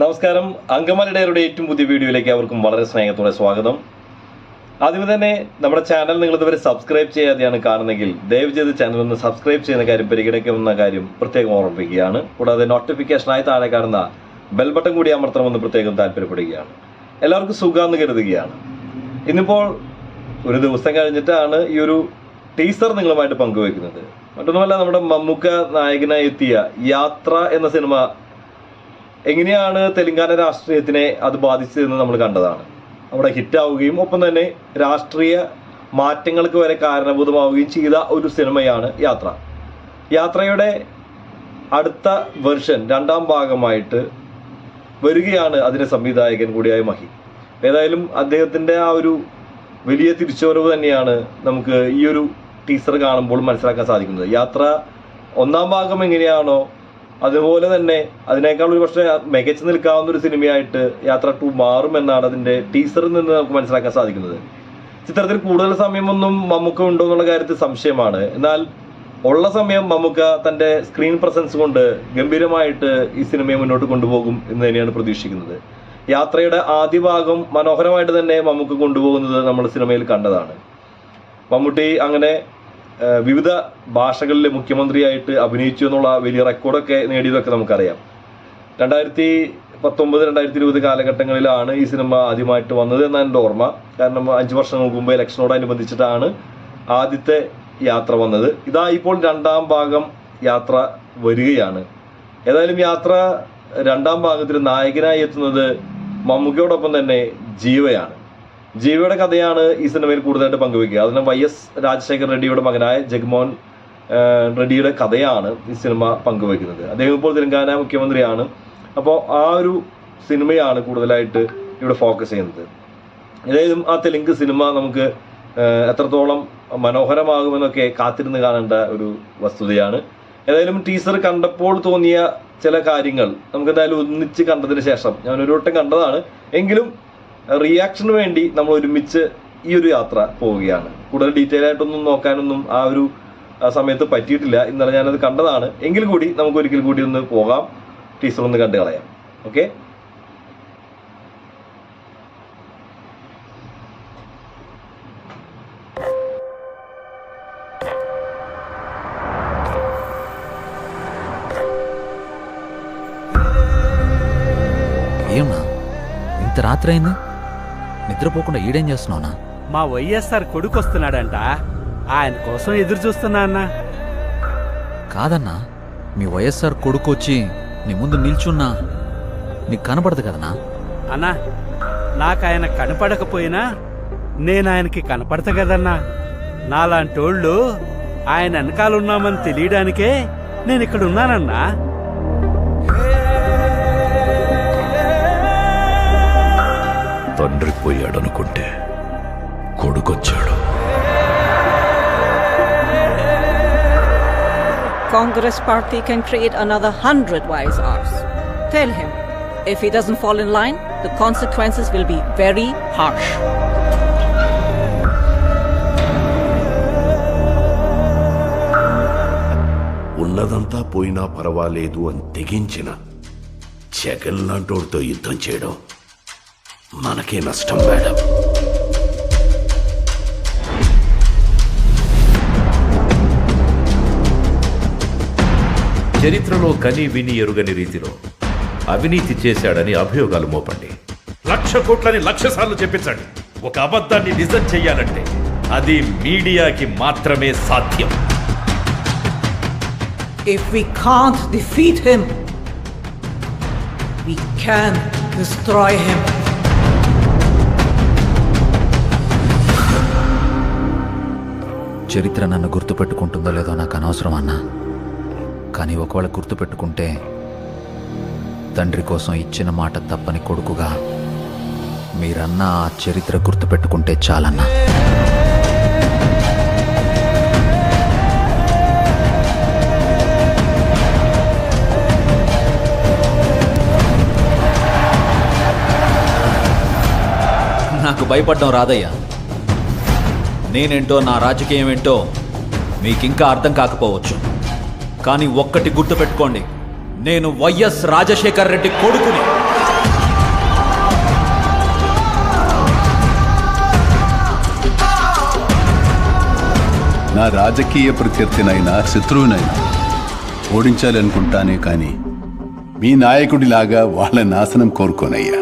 നമസ്കാരം. അങ്കമാലി അങ്കമാലിയുടെ ഏറ്റവും പുതിയ വീഡിയോയിലേക്ക് അവർക്കും വളരെ സ്നേഹത്തോടെ സ്വാഗതം. ആദ്യം തന്നെ നമ്മുടെ ചാനൽ നിങ്ങൾ ഇതുവരെ സബ്സ്ക്രൈബ് ചെയ്യാതെയാണ് കാണുന്നെങ്കിൽ ദയവ് ചെയ്ത് ചാനൽ ഒന്ന് സബ്സ്ക്രൈബ് ചെയ്യുന്ന കാര്യം പരിഗണിക്കുമെന്ന കാര്യം പ്രത്യേകം ഓർമ്മിപ്പിക്കുകയാണ്. കൂടാതെ നോട്ടിഫിക്കേഷനായി താഴെ കാണുന്ന ബെൽ ബട്ടൺ കൂടി അമർത്തണമെന്ന് പ്രത്യേകം താല്പര്യപ്പെടുകയാണ്. എല്ലാവർക്കും സുഖമെന്ന് കരുതുകയാണ്. ഇന്നിപ്പോൾ ഒരു ദിവസം കഴിഞ്ഞിട്ടാണ് ഈ ഒരു ടീസർ നിങ്ങളുമായിട്ട് പങ്കുവെക്കുന്നത് മറ്റൊന്നുമല്ല നമ്മുടെ മമ്മൂക്ക നായകനായി എത്തിയ യാത്ര എന്ന സിനിമ എങ്ങനെയാണ് തെലങ്കാന രാഷ്ട്രീയത്തിനെ അത് ബാധിച്ചതെന്ന് നമ്മൾ കണ്ടതാണ്. അവിടെ ഹിറ്റാവുകയും ഒപ്പം തന്നെ രാഷ്ട്രീയ മാറ്റങ്ങൾക്ക് വരെ കാരണഭൂതമാവുകയും ചെയ്ത ഒരു സിനിമയാണ് യാത്ര. യാത്രയുടെ അടുത്ത വെർഷൻ രണ്ടാം ഭാഗമായിട്ട് വരികയാണ് അതിന്റെ സംവിധായകൻ കൂടിയായ മഹി. ഏതായാലും അദ്ദേഹത്തിന്റെ ആ ഒരു വലിയ തിരിച്ചുവരവ് തന്നെയാണ് നമുക്ക് ഈ ഒരു ടീസർ കാണുമ്പോൾ മനസ്സിലാക്കാൻ സാധിക്കുന്നത്. യാത്ര ഒന്നാം ഭാഗം എങ്ങനെയാണോ അതുപോലെ തന്നെ അതിനേക്കാൾ ഒരു പക്ഷേ മികച്ചു നിൽക്കാവുന്ന ഒരു സിനിമയായിട്ട് യാത്ര ടു മാറുമെന്നാണ് അതിന്റെ ടീസറിൽ നിന്ന് നമുക്ക് മനസ്സിലാക്കാൻ സാധിക്കുന്നത്. ചിത്രത്തിൽ കൂടുതൽ സമയമൊന്നും മമ്മൂക്ക ഉണ്ടോ എന്നുള്ള കാര്യത്തിൽ സംശയമാണ്. എന്നാൽ ഉള്ള സമയം മമ്മൂക്ക തന്റെ സ്ക്രീൻ പ്രസൻസ് കൊണ്ട് ഗംഭീരമായിട്ട് ഈ സിനിമയെ മുന്നോട്ട് കൊണ്ടുപോകും എന്ന് തന്നെയാണ് പ്രതീക്ഷിക്കുന്നത്. യാത്രയുടെ ആദ്യ ഭാഗം മനോഹരമായിട്ട് തന്നെ മമ്മൂക്ക കൊണ്ടുപോകുന്നത് നമ്മൾ സിനിമയിൽ കണ്ടതാണ്. മമ്മൂട്ടി അങ്ങനെ വിവിധ ഭാഷകളിലെ മുഖ്യമന്ത്രിയായിട്ട് അഭിനയിച്ചു എന്നുള്ള വലിയ റെക്കോർഡൊക്കെ നേടിയതൊക്കെ നമുക്കറിയാം. രണ്ടായിരത്തി പത്തൊമ്പത് രണ്ടായിരത്തി ഇരുപത് കാലഘട്ടങ്ങളിലാണ് ഈ സിനിമ ആദ്യമായിട്ട് വന്നത് എന്നാണ് എന്റെ ഓർമ്മ. കാരണം അഞ്ച് വർഷങ്ങൾക്ക് മുമ്പ് ഇലക്ഷനോടനുബന്ധിച്ചിട്ടാണ് ആദ്യത്തെ യാത്ര വന്നത്. ഇതാ ഇപ്പോൾ രണ്ടാം ഭാഗം യാത്ര വരികയാണ്. ഏതായാലും യാത്ര രണ്ടാം ഭാഗത്തിൽ നായകനായി എത്തുന്നത് മമ്മൂക്കയോടൊപ്പം തന്നെ ജീവയാണ്. ജീവയുടെ കഥയാണ് ഈ സിനിമയിൽ കൂടുതലായിട്ട് പങ്കുവെക്കുക അതിന് വൈ എസ് രാജശേഖർ റെഡ്ഡിയുടെ മകനായ ജഗ്മോഹൻ റെഡ്ഡിയുടെ കഥയാണ് ഈ സിനിമ പങ്കുവെക്കുന്നത് അദ്ദേഹം ഇപ്പോൾ തെലങ്കാന മുഖ്യമന്ത്രിയാണ്. അപ്പോൾ ആ ഒരു സിനിമയാണ് കൂടുതലായിട്ട് ഇവിടെ ഫോക്കസ് ചെയ്യുന്നത്. ഏതായാലും ആ തെലുങ്ക് സിനിമ നമുക്ക് എത്രത്തോളം മനോഹരമാകുമെന്നൊക്കെ കാത്തിരുന്ന് കാണേണ്ട ഒരു വസ്തുതയാണ്. ഏതായാലും ടീസർ കണ്ടപ്പോൾ തോന്നിയ ചില കാര്യങ്ങൾ നമുക്ക് എന്തായാലും ഒന്നിച്ച് കണ്ടതിന് ശേഷം ഞാൻ ഒരു വട്ടം കണ്ടതാണ്. എങ്കിലും റിയാക്ഷന് വേണ്ടി നമ്മൾ ഒരുമിച്ച് ഈ ഒരു യാത്ര പോവുകയാണ്. കൂടുതൽ ഡീറ്റെയിൽ ആയിട്ടൊന്നും നോക്കാനൊന്നും ആ ഒരു സമയത്ത് പറ്റിയിട്ടില്ല. ഇന്നലെ ഞാനത് കണ്ടതാണ്. എങ്കിൽ കൂടി നമുക്ക് ഒരിക്കൽ കൂടി ഒന്ന് പോകാം. ടീച്ചർ ഒന്ന് കണ്ടു കളയാം. ഓക്കെ ರಾತ್ರಿ ಏನು నిద్రపోకుండా ఈడేం చేస్తున్నావునా? మా వైఎస్ఆర్ కొడుకు వస్తున్నాడంట ఆయన కోసం ఎదురు చూస్తున్నా అన్న. కాదన్నా మీ వైఎస్ఆర్ కొడుకు వచ్చి నీ ముందు నిల్చున్నా నీకు కనపడదు కదనా అన్నా నాకు ఆయన కనపడకపోయినా నేను ఆయనకి కనపడతా కదన్నా. నాలాంటోళ్ళు ఆయన వెనకాలన్నామని తెలియడానికే నేను ఇక్కడ ఉన్నానన్నా తండ్రి పోయాడు అనుకుంటే కొడుకొచ్చాడు. Congress party can create another hundred YSRs tell him if he doesn't follow in line the consequences will be very harsh ఉన్నదంతా పోయినా పర్వాలేదు అని తెగించిన జగన్ లాంటి యుద్ధం చేయడం. మనకే నష్టం మేడం. చరిత్రలో కని విని ఎరుగని రీతిలో అవినీతి చేశాడని అభియోగాలు మోపండి. లక్ష కోట్లని లక్ష సార్లు చెప్పించండి. ఒక అబద్ధాన్ని నిజం చెయ్యాలంటే అది మీడియాకి మాత్రమే సాధ్యం. If we can't defeat him, we can destroy him. చరిత్ర నన్ను గుర్తుపెట్టుకుంటుందో లేదో నాకు అనవసరం అన్నా. కానీ ఒకవేళ గుర్తుపెట్టుకుంటే తండ్రి కోసం ఇచ్చిన మాట తప్పని కొడుకుగా మీరన్న ఆ చరిత్ర గుర్తుపెట్టుకుంటే చాలన్నా. నాకు భయపడడం రాదయ్యా. నేనేంటో నా రాజకీయం ఏంటో మీకింకా అర్థం కాకపోవచ్చు. కానీ ఒక్కటి గుర్తుపెట్టుకోండి నేను వైఎస్ రాజశేఖర్ రెడ్డి కొడుకుని. నా రాజకీయ ప్రత్యర్థినైనా శత్రువునైనా ఓడించాలనుకుంటానే కానీ మీ నాయకుడిలాగా వాళ్ళ నాశనం కోరుకోనయ్యా.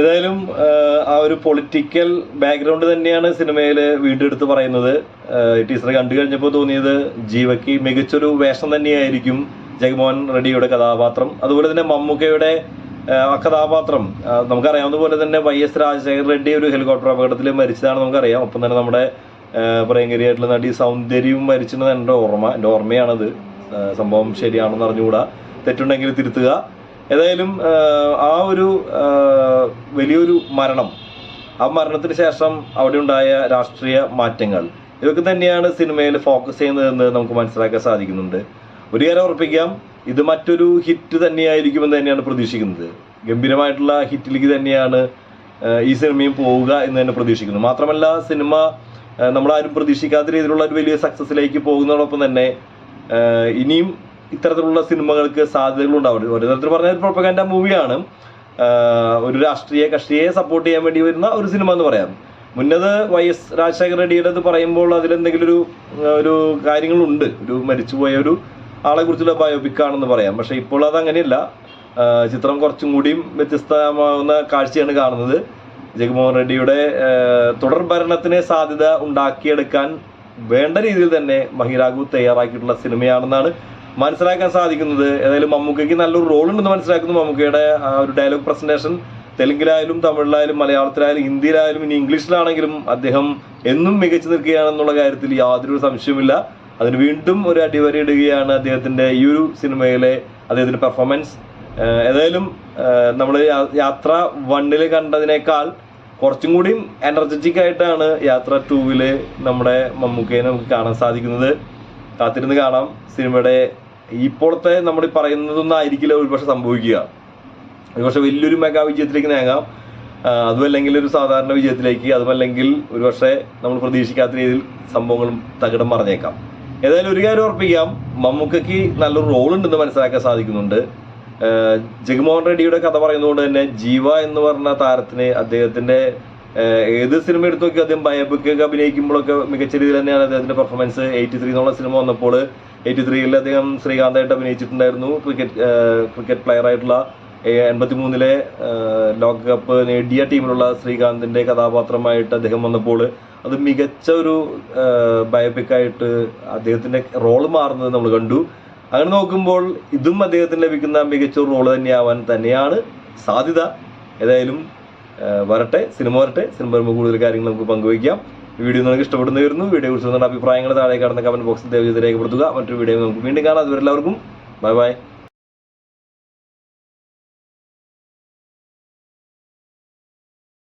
ഏതായാലും ആ ഒരു പൊളിറ്റിക്കൽ ബാക്ക്ഗ്രൗണ്ട് തന്നെയാണ് സിനിമയിൽ വീണ്ടെടുത്ത് പറയുന്നത്. ടീച്ചർ കണ്ടു കഴിഞ്ഞപ്പോൾ തോന്നിയത് ജീവയ്ക്ക് മികച്ചൊരു വേഷം തന്നെയായിരിക്കും ജഗമോഹൻ റെഡ്ഡിയുടെ കഥാപാത്രം. അതുപോലെ തന്നെ മമ്മൂക്കയുടെ ആ കഥാപാത്രം. നമുക്കറിയാവുന്ന പോലെ തന്നെ വൈ എസ് രാജശേഖർ റെഡ്ഡി ഒരു ഹെലികോപ്റ്റർ അപകടത്തിൽ മരിച്ചതാണ് നമുക്കറിയാം. ഒപ്പം തന്നെ നമ്മുടെ പ്രിയങ്കരിയായിട്ടുള്ള നടി സൗന്ദര്യവും മരിച്ചെന്നത് എന്റെ ഓർമ്മ എന്റെ ഓർമ്മയാണത്. സംഭവം ശരിയാണെന്ന് അറിഞ്ഞുകൂടാ. തെറ്റുണ്ടെങ്കിൽ തിരുത്തുക. ഏതായാലും ആ ഒരു വലിയൊരു മരണം ആ മരണത്തിന് ശേഷം അവിടെ ഉണ്ടായ രാഷ്ട്രീയ മാറ്റങ്ങൾ ഇതൊക്കെ തന്നെയാണ് സിനിമയിൽ ഫോക്കസ് ചെയ്യുന്നതെന്ന് നമുക്ക് മനസ്സിലാക്കാൻ സാധിക്കുന്നുണ്ട്. ഒരു കാര്യം ഉറപ്പിക്കാം ഇത് മറ്റൊരു ഹിറ്റ് തന്നെയായിരിക്കുമെന്ന് തന്നെയാണ് പ്രതീക്ഷിക്കുന്നത്. ഗംഭീരമായിട്ടുള്ള ഹിറ്റിലേക്ക് തന്നെയാണ് ഈ സിനിമയും പോവുക എന്ന് തന്നെ പ്രതീക്ഷിക്കുന്നു. മാത്രമല്ല സിനിമ നമ്മളാരും പ്രതീക്ഷിക്കാത്ത രീതിയിലുള്ള ഒരു വലിയ സക്സസിലേക്ക് പോകുന്നതോടൊപ്പം തന്നെ ഇനിയും ഇത്തരത്തിലുള്ള സിനിമകൾക്ക് സാധ്യതകൾ ഉണ്ടാവും ഒരു തരത്തിൽ പറഞ്ഞ പ്രൊപ്പഗാൻഡ മൂവിയാണ് ഒരു രാഷ്ട്രീയ കക്ഷിയെ സപ്പോർട്ട് ചെയ്യാൻ വേണ്ടി വരുന്ന ഒരു സിനിമ എന്ന് പറയാം. മുന്നത് വൈ എസ് രാജശേഖര റെഡ്ഡിയുടെ പറയുമ്പോൾ അതിലെന്തെങ്കിലും ഒരു ഒരു കാര്യങ്ങളുണ്ട്. ഒരു മരിച്ചുപോയ ഒരു ആളെ കുറിച്ചുള്ള ബയോപിക് ആണെന്ന് പറയാം. പക്ഷെ ഇപ്പോൾ അത് അങ്ങനെയല്ല ചിത്രം കുറച്ചും കൂടിയും വ്യത്യസ്തമാകുന്ന കാഴ്ചയാണ് കാണുന്നത്. ജഗൻമോഹൻ റെഡ്ഡിയുടെ തുടർ ഭരണത്തിന് സാധ്യത ഉണ്ടാക്കിയെടുക്കാൻ വേണ്ട രീതിയിൽ തന്നെ മഹിരാഗു തയ്യാറാക്കിയിട്ടുള്ള സിനിമയാണെന്നാണ് മനസ്സിലാക്കാൻ സാധിക്കുന്നത്. ഏതായാലും മമ്മൂക്കയ്ക്ക് നല്ലൊരു റോൾ ഉണ്ടെന്ന് മനസ്സിലാക്കുന്നു. മമ്മൂക്കയുടെ ആ ഒരു ഡയലോഗ് പ്രസന്റേഷൻ തെലുങ്കിലായാലും തമിഴിലായാലും മലയാളത്തിലായാലും ഹിന്ദിയിലായാലും ഇനി ഇംഗ്ലീഷിലാണെങ്കിലും അദ്ദേഹം എന്നും മികച്ചു നിൽക്കുകയാണെന്നുള്ള കാര്യത്തിൽ യാതൊരു സംശയമില്ല അതിന് വീണ്ടും ഒരു അടിവര ഇടുകയാണ് അദ്ദേഹത്തിന്റെ ഈ ഒരു സിനിമയിലെ അദ്ദേഹത്തിന്റെ പെർഫോമൻസ് ഏതായാലും നമ്മൾ യാത്ര വണ്ണിൽ കണ്ടതിനേക്കാൾ കുറച്ചും കൂടിയും എനർജറ്റിക് ആയിട്ടാണ് യാത്ര ടൂവിൽ നമ്മുടെ മമ്മൂക്കയെ നമുക്ക് കാണാൻ സാധിക്കുന്നത്. കാത്തിരുന്ന് കാണാം. സിനിമയുടെ ഇപ്പോഴത്തെ നമ്മൾ പറയുന്നതൊന്നും ആയിരിക്കില്ല ഒരുപക്ഷെ സംഭവിക്കുക. ഒരുപക്ഷെ വലിയൊരു മെഗാ വിജയത്തിലേക്ക് നീങ്ങാം. അതുമല്ലെങ്കിൽ ഒരു സാധാരണ വിജയത്തിലേക്ക് അതുമല്ലെങ്കിൽ ഒരുപക്ഷെ നമ്മൾ പ്രതീക്ഷിക്കാത്ത രീതിയിൽ സംഭവങ്ങളും തകിടം മറിഞ്ഞേക്കാം. ഏതായാലും ഒരു കാര്യം ഉറപ്പിക്കാം. മമ്മൂക്കയ്ക്ക് നല്ലൊരു റോൾ ഉണ്ടെന്ന് മനസ്സിലാക്കാൻ സാധിക്കുന്നുണ്ട്. ജഗ്മോഹൻ റെഡ്ഡിയുടെ കഥ പറയുന്നതുകൊണ്ട് തന്നെ ജീവ എന്ന് പറഞ്ഞ താരത്തിന് അദ്ദേഹത്തിന്റെ ഏത് സിനിമ എടുത്തു നോക്കി അദ്ദേഹം ബയോപിക്കൊക്കെ അഭിനയിക്കുമ്പോഴൊക്കെ മികച്ച രീതിയിൽ തന്നെയാണ് അദ്ദേഹത്തിന്റെ പെർഫോമൻസ് എയ്റ്റി ത്രീ എന്നുള്ള സിനിമ വന്നപ്പോൾ എയ്റ്റി ത്രീയിൽ അദ്ദേഹം ശ്രീകാന്തായിട്ട് അഭിനയിച്ചിട്ടുണ്ടായിരുന്നു. ക്രിക്കറ്റ് ക്രിക്കറ്റ് പ്ലെയർ ആയിട്ടുള്ള എൺപത്തി മൂന്നിലെ ലോകകപ്പ് നേടിയ ടീമിലുള്ള ശ്രീകാന്തിന്റെ കഥാപാത്രമായിട്ട് അദ്ദേഹം വന്നപ്പോൾ അത് മികച്ച ഒരു ബയോപിക് ആയിട്ട് അദ്ദേഹത്തിന്റെ റോൾ മാറുന്നത് നമ്മൾ കണ്ടു. അങ്ങനെ നോക്കുമ്പോൾ ഇതും അദ്ദേഹത്തിന് ലഭിക്കുന്ന മികച്ച ഒരു റോൾ തന്നെയാവാൻ തന്നെയാണ് സാധ്യത. ഏതായാലും വരട്ടെ സിനിമ വരട്ടെ. സിനിമ വരുമ്പോൾ കൂടുതൽ കാര്യങ്ങൾ നമുക്ക് പങ്കുവയ്ക്കാം. വീഡിയോ നിങ്ങൾക്ക് ഇഷ്ടപ്പെടുന്നു വരുന്നു വീഡിയോ കുറിച്ച് നിങ്ങളുടെ അഭിപ്രായങ്ങൾ താഴെ കാണുന്ന കമന്റ് ബോക്സിൽ ദയവ് ചെയ്ത് രേഖപ്പെടുത്തുക. മറ്റൊരു വീഡിയോ നമുക്ക് വീണ്ടും കാണാം. അതുവരെ എല്ലാവർക്കും ബൈ ബൈ.